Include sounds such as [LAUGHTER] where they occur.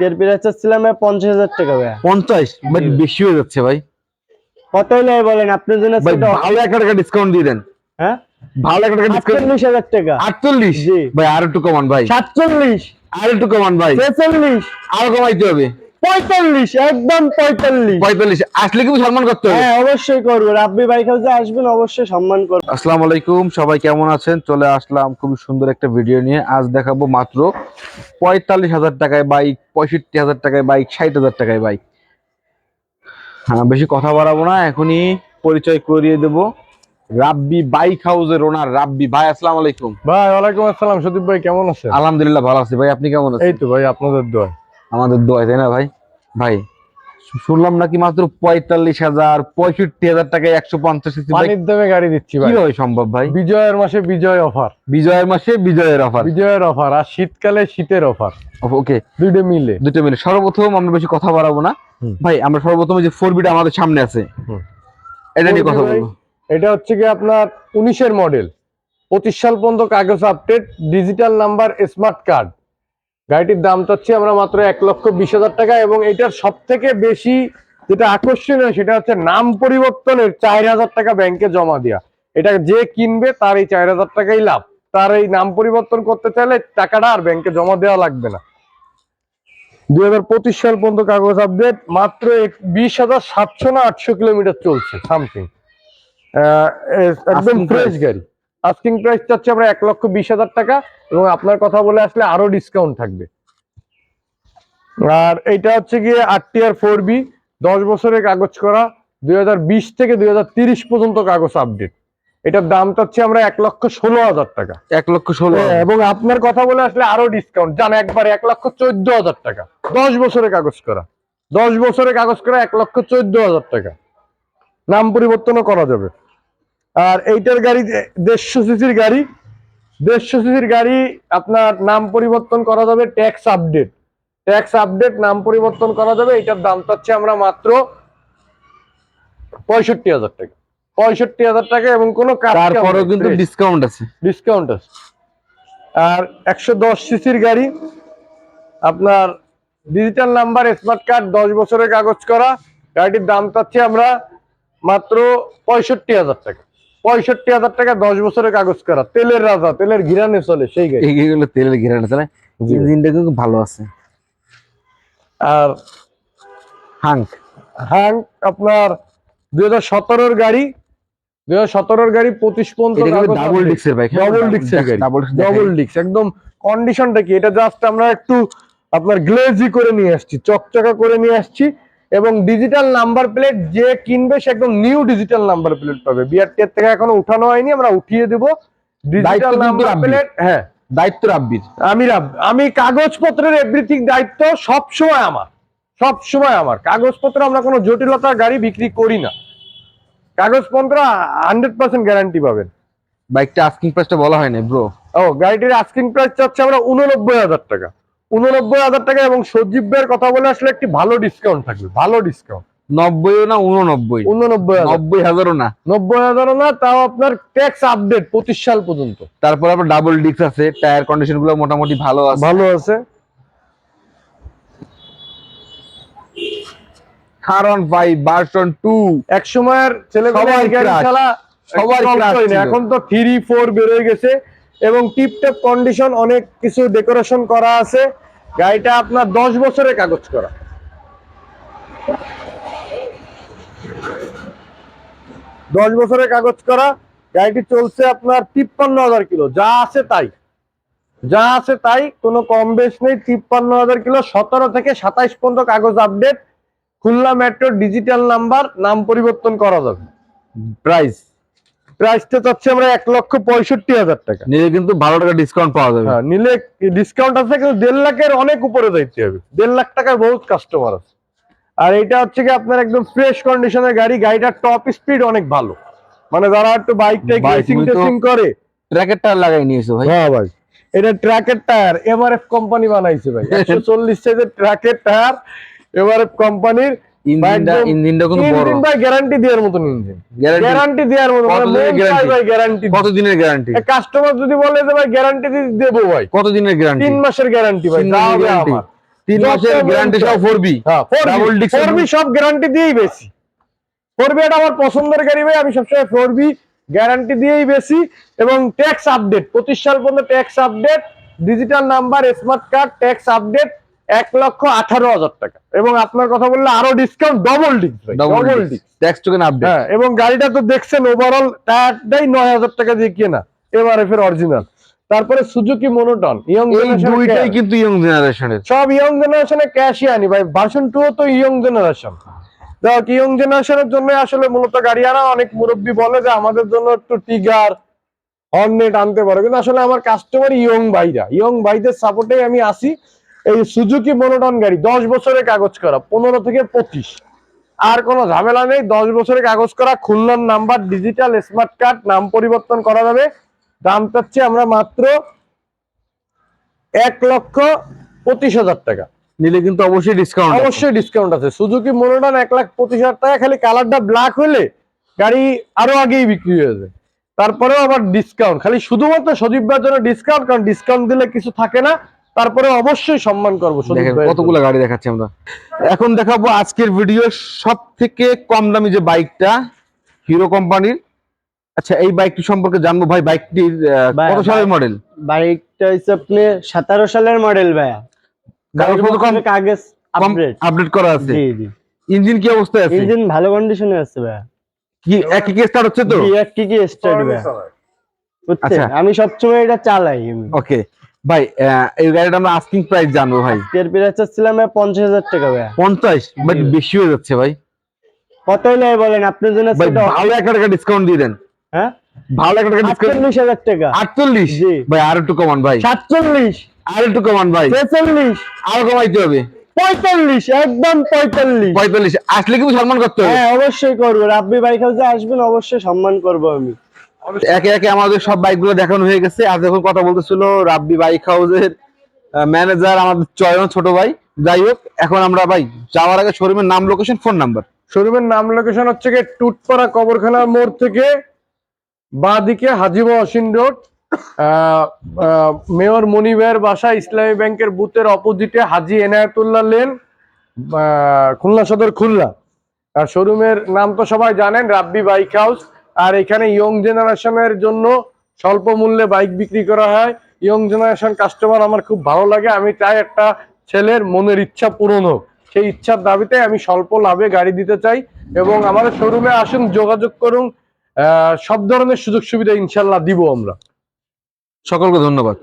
এর প্রাইস চাচ্ছিলাম পঞ্চাশ হাজার টাকা ভাই। পঞ্চাশ? বাট বেশি হয়ে যাচ্ছে ভাই। কত নেই বলেন আপনার জন্য সেটা- ভালো একটা টাকা ডিসকাউন্ট দিয়ে দেন। হ্যাঁ? ভালো একটা টাকা ডিসকাউন্ট আটচল্লিশ হাজার টাকা। আটচল্লিশ। ভাই আর একটু কমান ভাই। সাতচল্লিশ। আর একটু কমান ভাই। ছেচল্লিশ। আরও কমাইতে হবে। পঁয়তাল্লিশ একদম পঁয়তাল্লিশ। পঁয়তাল্লিশ। আসলে কি সম্মান করতে হবে? হ্যাঁ অবশ্যই করব। রাব্বি বাইক হাউসে আসবেন অবশ্যই সম্মান করব। আসসালামু আলাইকুম সবাই কেমন আছেন? চলে আসলাম খুব সুন্দর একটা ভিডিও নিয়ে। আজ দেখাবো মাত্র পঁয়তাল্লিশ হাজার টাকায় বাইক পঁয়ষট্টি হাজার টাকায় বাইক ষাট হাজার টাকায় বাইক হ্যাঁ বেশি কথা বাড়াবো না এখনই পরিচয় করিয়ে দেব। রাব্বি বাইক হাউসের ওনার রাব্বি ভাই আসসালামু আলাইকুম। ভাই ওয়ালাইকুম আসসালাম। সদীপ ভাই কেমন আছেন? আলহামদুলিল্লাহ ভালো আছি। ভাই আপনি কেমন আছেন? এই তো ভাই আপনাদের দোয়া। আমাদের দোয়া তাই না ভাই? ভাই শুনলাম নাকি মাত্র পঁয়তাল্লিশ হাজার পঁয়ষট্টি হাজার টাকায় একশো পঞ্চাশ পানির দামে গাড়ি দিচ্ছি ভাই। কীভাবে সম্ভব ভাই? বিজয়ের মাসে বিজয় অফার। বিজয়ের মাসে বিজয়ের অফার। বিজয়ের অফার আর শীতকালে শীতের অফার। ওকে। দুইটা মিলে। দুটো মিলে। সর্বপ্রথম আমরা বেশি কথা বাড়াবো না। ভাই আমরা সর্বপ্রথম যে ফোর বিটা আমাদের সামনে আছে। এটা নিয়ে কথা বলব। এটা হচ্ছে কি আপনার উনিশের মডেল পঁচিশ সাল পর্যন্ত কাগজ update digital number smart card গাড়িটির দাম চাচ্ছি আমরা মাত্র এক লক্ষ বিশ হাজার টাকা এবং এটার সব থেকে বেশি যেটা আকর্ষণীয় সেটা হচ্ছে নাম পরিবর্তনের চার হাজার টাকা ব্যাংকে জমা দেওয়া এটা যে কিনবে তার এই চার হাজার টাকাই লাভ। তার এই নাম পরিবর্তন করতে চাইলে টাকাটা আর ব্যাংকে জমা দেওয়া লাগবে না। দুই হাজার পঁচিশ সাল পর্যন্ত কাগজ আপডেট মাত্র বিশ হাজার সাতশো না আটশো কিলোমিটার চলছে সামথিং একদম ফ্রেশ গাড়ি। আস্কিং প্রাইস চাচ্ছি আমরা এক লক্ষ বিশ হাজার টাকা এবং আপনার কথা বলে আসলে আরও ডিসকাউন্ট থাকবে। আর এইটা হচ্ছে গিয়ে আট আর ফোর বি দশ বছরের কাগজ করা দুই হাজার বিশ থেকে দুই হাজার ত্রিশ পর্যন্ত কাগজ আপডেট এটার দাম চাচ্ছি আমরা এক লক্ষ ষোলো হাজার টাকা। এক লক্ষ ষোলো হ্যাঁ, এবং আপনার কথা বলে আসলে আরও ডিসকাউন্ট জান একবারে এক লক্ষ চোদ্দ হাজার টাকা। দশ বছরের কাগজ করা। দশ বছরের কাগজ করা এক লক্ষ চোদ্দ হাজার টাকা। নাম পরিবর্তনও করা যাবে। আর এইটার গাড়ি দেড়শো সিসির গাড়ি। দেড়শো সিসির গাড়ি আপনার নাম পরিবর্তন করা যাবে ট্যাক্স আপডেট। ট্যাক্স আপডেট নাম পরিবর্তন করা যাবে এটার দাম চাচ্ছে আমরা মাত্র পঁয়ষট্টি হাজার টাকা। পঁয়ষট্টি হাজার টাকা এবং কোনো তারপরেও কিন্তু ডিসকাউন্ট আছে। ডিসকাউন্ট আছে। আর একশো দশ সিসির গাড়ি। আপনার ডিজিটাল নাম্বার স্মার্ট কার্ড দশ বছরের কাগজ করা। গাড়িটির দাম চাচ্ছি আমরা মাত্র পঁয়ষট্টি হাজার টাকা। পঁয়ষট্টি হাজার টাকা দশ বছরের কাগজ করা তেলের রাজা তেলের ঘিরানে চলে সেই গাড়ি। এইগুলো তেলের ঘিরানো জি। ইঞ্জিনটা কিন্তু ভালো আছে। আর হাঙ্ক। হ্যাঁ আপনার দুই হাজার সতেরোর গাড়ি দুই হাজার সতেরোর গাড়ি পঁচিশ পর্যন্ত ডাবল ডিক্সের গাড়ি। ডাবল একদম কন্ডিশনটা কি? এটা জাস্ট আমরা একটু আপনার গ্লেজি করে নিয়ে আসছি চকচকা করে নিয়ে আসছি। এবং ডিজিটাল নাম্বার প্লেট যে কিনবে সে একদম নিউ ডিজিটাল নাম্বার প্লেট পাবে। বিআরটিএর থেকে এখনও উঠানো হয়নি আমরা উঠিয়ে দেব। ডিজিটাল নাম্বার প্লেট হ্যাঁ। দায়িত্ব রাব্বির। আমি রাব- আমি কাগজপত্রের এভরিথিং দায়িত্ব সব সময় আমার। সব সময় আমার। কাগজপত্র আমরা কোনো জটিলতা গাড়ি বিক্রি করি না। কাগজপত্র হান্ড্রেড পার্সেন্ট গ্যারান্টি পাবেন। বাইকটা আস্কিং প্রাইসটা বলা হয়নি ব্রো ও গাড়িটির আস্কিং প্রাইস চাচ্ছে আমরা উননব্বই হাজার টাকা। উননব্বই হাজার টাকা এবং সজীব ভাইয়ের কথা বলে আসলে একটি ভালো ডিসকাউন্ট থাকবে ভালো ডিসকাউন্ট নব্বইও না উননব্বই? উননব্বই নব্বই হাজারও না? নব্বই হাজারও না তাও আপনার ট্যাক্স আপডেট পঁচিশ সাল পর্যন্ত। তারপর আবার ডাবল ডিক্স আছে টায়ার কন্ডিশনগুলো মোটামুটি ভালো আছে। ভালো আছে। কারণ ভাই ভার্সন টু এক সময়ের ছেলে। খেলা সবার। ছিল। এখন তো থ্রি ফোর বেরোয় গেছে। এবং টিপটপ কন্ডিশন অনেক কিছু ডেকোরেশন করা আছে। গাড়িটা আপনার দশ বছরের কাগজ করা। দশ বছরের কাগজ করা। গাড়িটি চলছে আপনার তিপ্পান্ন হাজার কিলো। যা আছে তাই। যা আছে তাই, কোনো কম বেশ নেই। তিপ্পান্ন হাজার কিলো, সতেরো থেকে সাতাইশ পর্যন্ত কাগজ update Khulna metro digital number নাম পরিবর্তন করা যাবে। প্রাইস প্রাইসটা চাচ্ছি আমরা এক লক্ষ পঁয়ষট্টি হাজার টাকা। নিলে কিন্তু ভালো টাকা ডিসকাউন্ট পাওয়া যাবে। হ্যাঁ নিলে ডিসকাউন্ট আছে কিন্তু দেড় লাখের অনেক উপরে যাইতে হবে। দেড় লাখ টাকার বহুত কাস্টমার আছে। আর এটা হচ্ছে কি আপনার একদম ফ্রেশ কন্ডিশনের গাড়ি গাড়িটার টপ স্পিড অনেক ভালো। মানে যারা একটু বাইক টাইক তুমি টেসিং করে। ট্র্যাকের টায়ার লাগাই নিয়েছো ভাই। হ্যাঁ ভাই এটা ট্র্যাকের টায়ার এমআরএফ কোম্পানি বানাইছে ভাই। [LAUGHS] একশো চল্লিশ সাইজের ট্র্যাকের টায়ার এমআরএফ কোম্পানির ইঞ্জিনটা ইঞ্জিনটা কিন্তু বড়। ইঞ্জিন ভাই গ্যারান্টি দেওয়ার মতন ইঞ্জিন গ্যারান্টি গ্যারান্টি দেওয়ার মতো কত দিনের guarantee? ভাই গ্যারান্টি কত দিনের গ্যারান্টি কাস্টমার যদি বলে যে ভাই গ্যারান্টি দেবো ভাই। কত দিনের গ্যারান্টি তিন মাসের গ্যারান্টি ভাই তিন যা মাসের হবে guarantee। আমার। তিন যত মাসের গ্যারান্টি সহ চায়। হ্যাঁ Double disc ফোর বি সব গ্যারান্টি দিয়েই বেশি। এটা আমার পছন্দের গাড়ি ভাই আমি সবসময় ফোর বি গ্যারান্টি দিয়েই বেশি। এবং ট্যাক্স আপডেট পঁচিশ সাল পর্যন্ত tax update digital number smart card tax update এক লক্ষ আঠারো হাজার টাকা। এবং আপনার কথা বললে আরও discount double disc double disc হ্যাঁ এবং গাড়িটা তো দেখছেন ওভারঅল টায়ারটাই নয় হাজার টাকা দিয়ে কেনা এমআরএফ এর অরিজিনাল তারপরে সুজুকি মনোটন ইয়ং দুইটাই কিন্তু ইয়ং জেনারেশনের সব ইয়ং জেনারেশনে ক্যাশই আনি ভাই ভার্সন টু তো ইয়ং জেনারেশন দেখ ইয়ং জেনারেশনের জন্য আসলে মূলত গাড়ি আনা অনেক মুরব্বী বলে যে আমাদের জন্য একটু টিগার হর্নেট আনতে পারো। কিন্তু আসলে আমার কাস্টমার ইয়ং ভাইরা। ইয়ং ভাইদের সাপোর্টে আমি আসি এই সুজুকি মনোটন গাড়ি দশ বছরের কাগজ করা পনেরো থেকে পঁচিশ। আর কোনো ঝামেলা নেই দশ বছরের কাগজ করা খুলনার নাম্বার ডিজিটাল স্মার্ট কার্ড নাম পরিবর্তন করা যাবে। দাম চাচ্ছি আমরা মাত্র এক লক্ষ পঁচিশ হাজার টাকা। নিলে কিন্তু অবশ্যই ডিসকাউন্ট অবশ্যই ডিসকাউন্ট আছে। সুজুকি মনোটন এক লাখ পঁচিশ হাজার টাকা খালি কালারটা ব্ল্যাক হলে গাড়ি আরও আগেই বিক্রি হয়ে যায় তারপরেও আবার ডিসকাউন্ট খালি শুধুমাত্র সজীব ভাইয়ের জন্য ডিসকাউন্ট কারণ ডিসকাউন্ট দিলে কিছু থাকে না। তারপরে অবশ্যই সম্মান করব কতগুলো গাড়ি দেখাচ্ছি আমরা। এখন দেখাবো আজকের ভিডিও সব থেকে কম দামি যে বাইকটা হিরো কোম্পানির আচ্ছা এই বাইকটি সম্পর্কে জানব ভাই বাইকটির কত সালের মডেল বাইকটা হচ্ছে আপনি সতেরো সালের মডেল ভাইয়া। কাগজ আপডেট আপডেট করা আছে। জি জি। ইঞ্জিন কি অবস্থায় আছে? ইঞ্জিন ভালো কন্ডিশনে আছে ভাইয়া। কি এক কি স্টার্ট হচ্ছে তো? এক কি কি স্টার্ট ভাইয়া। আচ্ছা। আমি সবসময় এটা চালাই ওকে ভাই এই গাড়িটা আমরা আস্কিং প্রাইস জানব ভাই। এর প্রাইস চাচ্ছিলাম ভাইয়া পঞ্চাশ হাজার টাকা ভাইয়া। পঞ্চাশ? বাট বেশি হয়ে যাচ্ছে ভাই। কত হলে বলেন? আপনার জন্য সেটা ভালো একটা টাকা ডিসকাউন্ট দিয়ে দেন। হ্যাঁ? ভালো একটা টাকা ডিসকাউন্ট আটচল্লিশ হাজার টাকা। আটচল্লিশ? জি। ভাই আর একটু কমান ভাই। সাতচল্লিশ। আর একটু কমান ভাই। ছেচল্লিশ। আরও কমাইতে হবে। পঁয়তাল্লিশ একদম পঁয়তাল্লিশ। পঁয়তাল্লিশ। আসলে কিন্তু সম্মান করতে হবে। হ্যাঁ অবশ্যই করব। রাব্বি বাইক হাউসে আসবেন অবশ্যই সম্মান করব আমি। একে একে আমাদের সব বাইকগুলো দেখানো হয়ে গেছে। আর যখন কথা বলতেছিল রাব্বি বাইক হাউসের ম্যানেজার আমাদের চয়ন ছোট ভাই। যাই হোক এখন আমরা ভাই যাওয়ার আগে শোরুমের নাম লোকেশন ফোন নাম্বার শোরুমের নাম লোকেশন হচ্ছে গিয়ে টুটপাড়া কবরখানার মোড় থেকে বাঁ দিকে হাজিবা অসিন রোড। মেয়র মনিবের বাসা ইসলামী ব্যাংকের বুথের অপোজিটে হাজি এনায়েতুল্লাহ লেন খুলনা সদর খুলনা। আর শোরুমের নাম তো সবাই জানেন রাব্বি বাইক হাউস। আর এখানে ইয়ং জেনারেশনের জন্য স্বল্প মূল্যে বাইক বিক্রি করা হয়। ইয়ং জেনারেশন কাস্টমার আমার খুব ভালো লাগে। আমি চাই একটা ছেলের মনের ইচ্ছা পূরণ হোক। সেই ইচ্ছার দাবিতে আমি স্বল্প লাভে গাড়ি দিতে চাই এবং আমাদের শোরুমে আসুন, যোগাযোগ করুন। সব ধরনের সুযোগ সুবিধা ইনশাল্লাহ দিব আমরা। সকলকে ধন্যবাদ।